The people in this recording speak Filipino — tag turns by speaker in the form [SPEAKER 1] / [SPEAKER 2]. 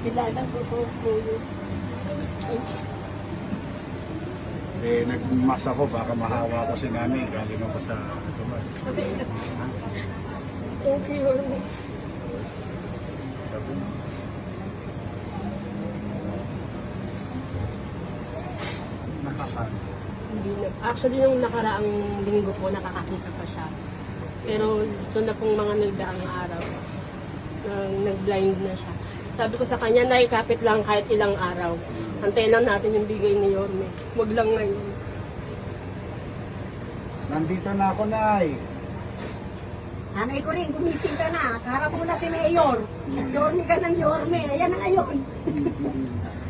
[SPEAKER 1] Naalala ko po yun.
[SPEAKER 2] Eh, nagmas ako, baka mahawa ko si nanay. Galing ako sa tumas.
[SPEAKER 1] Thank you. Hindi na. Actually, nung nakaraang linggo po, nakakakita pa siya. Pero ito na pong mga nagdaang araw, nag-blind na siya. Sabi ko sa kanya, naikapit lang kahit ilang araw. Antayin lang natin yung bigay ni Yorme. Huwag lang ngayon.
[SPEAKER 2] Nandito na ako, Nay.
[SPEAKER 3] Nanay ko rin, gumising ka na. Mo na si Mayor. Yorme ka ng Yorme. Ayan na ngayon.